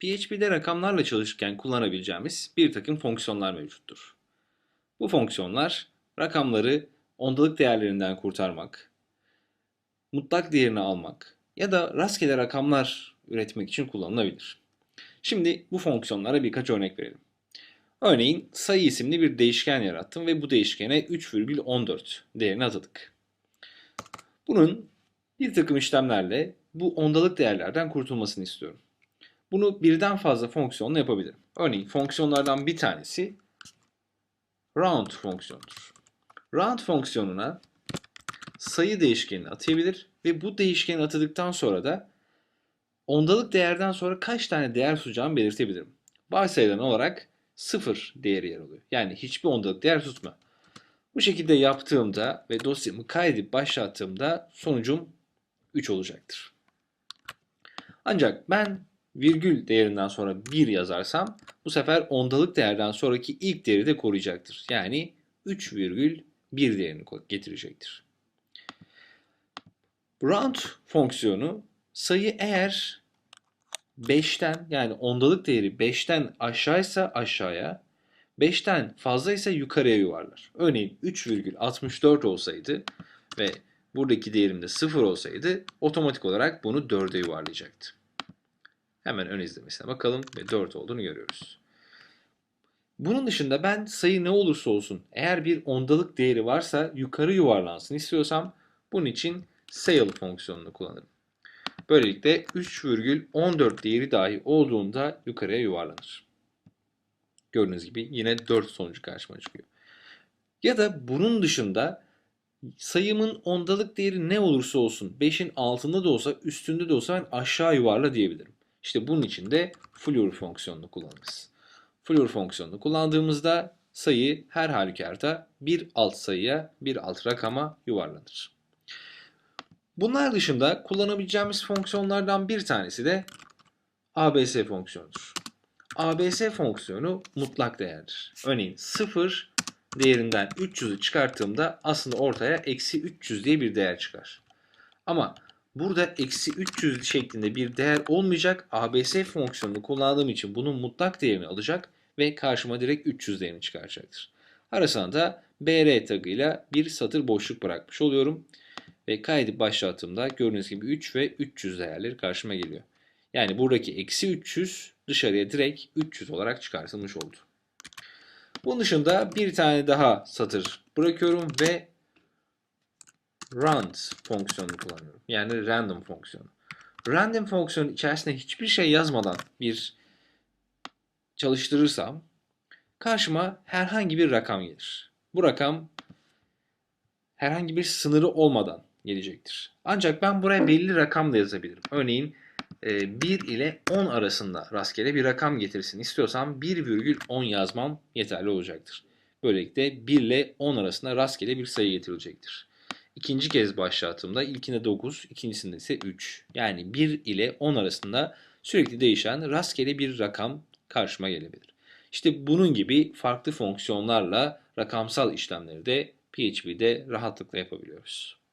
PHP'de rakamlarla çalışırken kullanabileceğimiz bir takım fonksiyonlar mevcuttur. Bu fonksiyonlar rakamları ondalık değerlerinden kurtarmak, mutlak değerini almak ya da rastgele rakamlar üretmek için kullanılabilir. Şimdi bu fonksiyonlara birkaç örnek verelim. Örneğin sayı isimli bir değişken yarattım ve bu değişkene 3,14 değerini atadık. Bunun bir takım işlemlerle bu ondalık değerlerden kurtulmasını istiyorum. Bunu birden fazla fonksiyonla yapabilirim. Örneğin fonksiyonlardan bir tanesi round fonksiyonudur. Round fonksiyonuna sayı değişkenini atayabilir ve bu değişkeni atadıktan sonra da ondalık değerden sonra kaç tane değer tutacağımı belirtebilirim. Varsayılan olarak 0 değeri yer alıyor. Yani hiçbir ondalık değer tutma. Bu şekilde yaptığımda ve dosyamı kaydedip başlattığımda sonucum 3 olacaktır. Ancak ben virgül değerinden sonra 1 yazarsam bu sefer ondalık değerden sonraki ilk değeri de koruyacaktır. Yani 3,1 değerini getirecektir. Round fonksiyonu sayı eğer 5'ten yani ondalık değeri 5'ten aşağıysa aşağıya, 5'ten fazlaysa yukarıya yuvarlar. Örneğin 3,64 olsaydı ve buradaki değerim de 0 olsaydı otomatik olarak bunu 4'e yuvarlayacaktı. Hemen ön izlemesine bakalım ve 4 olduğunu görüyoruz. Bunun dışında ben sayı ne olursa olsun eğer bir ondalık değeri varsa yukarı yuvarlansın istiyorsam bunun için scale fonksiyonunu kullanırım. Böylelikle 3,14 değeri dahi olduğunda yukarıya yuvarlanır. Gördüğünüz gibi yine 4 sonucu karşıma çıkıyor. Ya da bunun dışında sayımın ondalık değeri ne olursa olsun 5'in altında da olsa üstünde de olsa ben aşağı yuvarla diyebilirim. İşte bunun için de floor fonksiyonunu kullanırız. Floor fonksiyonunu kullandığımızda sayı her halükarda bir alt sayıya, bir alt rakama yuvarlanır. Bunlar dışında kullanabileceğimiz fonksiyonlardan bir tanesi de ABS fonksiyonudur. ABS fonksiyonu mutlak değerdir. Örneğin 0 değerinden 300'ü çıkarttığımda aslında ortaya eksi 300 diye bir değer çıkar. Ama burada eksi 300 şeklinde bir değer olmayacak. ABS fonksiyonunu kullandığım için bunun mutlak değerini alacak ve karşıma direkt 300 değerini çıkaracaktır. Arasına da BR tagıyla bir satır boşluk bırakmış oluyorum. Ve kaydedip başlattığımda gördüğünüz gibi 3 ve 300 değerleri karşıma geliyor. Yani buradaki eksi 300 dışarıya direkt 300 olarak çıkartılmış oldu. Bunun dışında bir tane daha satır bırakıyorum ve round fonksiyonunu kullanıyorum. Yani random fonksiyonu. Random fonksiyonun içerisine hiçbir şey yazmadan bir çalıştırırsam karşıma herhangi bir rakam gelir. Bu rakam herhangi bir sınırı olmadan gelecektir. Ancak ben buraya belli rakam da yazabilirim. Örneğin 1 e, ile 10 arasında rastgele bir rakam getirsin istiyorsam 1,10 yazmam yeterli olacaktır. Böylelikle 1 ile 10 arasında rastgele bir sayı getirilecektir. İkinci kez başlattığımda ilkinde 9, ikincisinde ise 3. Yani 1 ile 10 arasında sürekli değişen rastgele bir rakam karşıma gelebilir. İşte bunun gibi farklı fonksiyonlarla rakamsal işlemleri de PHP'de rahatlıkla yapabiliyoruz.